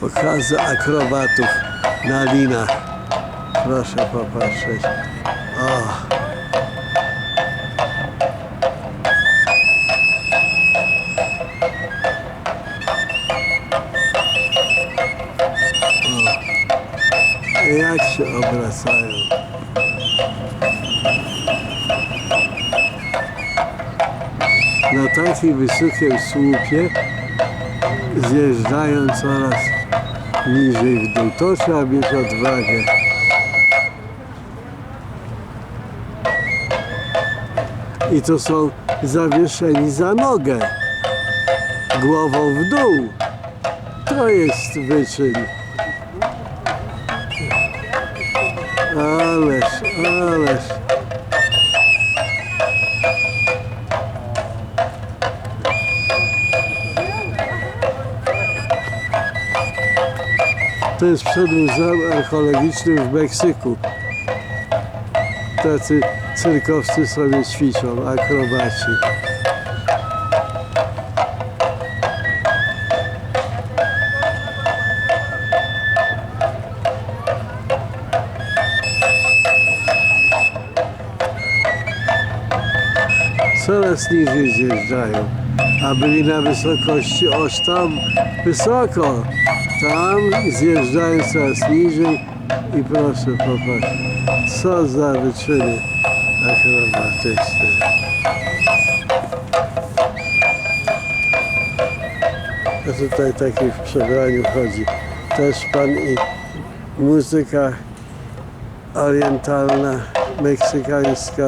Pokazy akrobatów na linach. Proszę popatrzeć. O. Jak się obracają. Na takim wysokim słupie zjeżdżają coraz niżej w dół. To trzeba mieć odwagę. I to są zawieszeni za nogę. Głową w dół. To jest wyczyn. Ależ, ależ. To jest przed Muzeum Archeologicznym w Meksyku. Tacy cyrkowcy sobie ćwiczą, akrobaci. Coraz niżej zjeżdżają, a byli na wysokości, oż tam wysoko. Tam zjeżdżają coraz niżej i proszę popatrz, co za wyczyny akrobatyczne. A tutaj taki w przebraniu chodzi. Też pan i muzyka orientalna, meksykańska.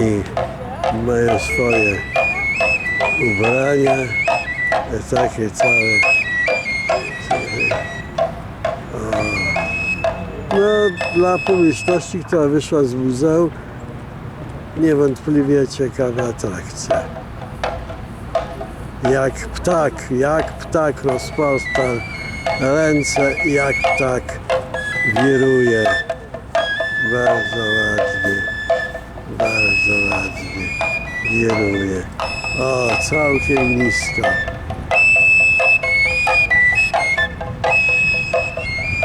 I mają swoje ubrania, takie całe. No, dla publiczności, która wyszła z muzeum, niewątpliwie ciekawa atrakcja. Jak ptak, jak ptak rozprosta ręce, jak ptak wiruje. Bardzo ładnie. Bardzo ładnie. Wiruje. O, całkiem nisko.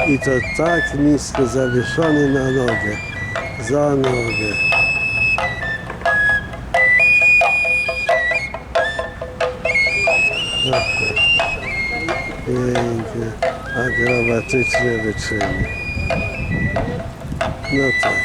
I to tak nisko zawieszony na nogę. Za nogę. Piękne, akrobatyczne wyczyny. No tak.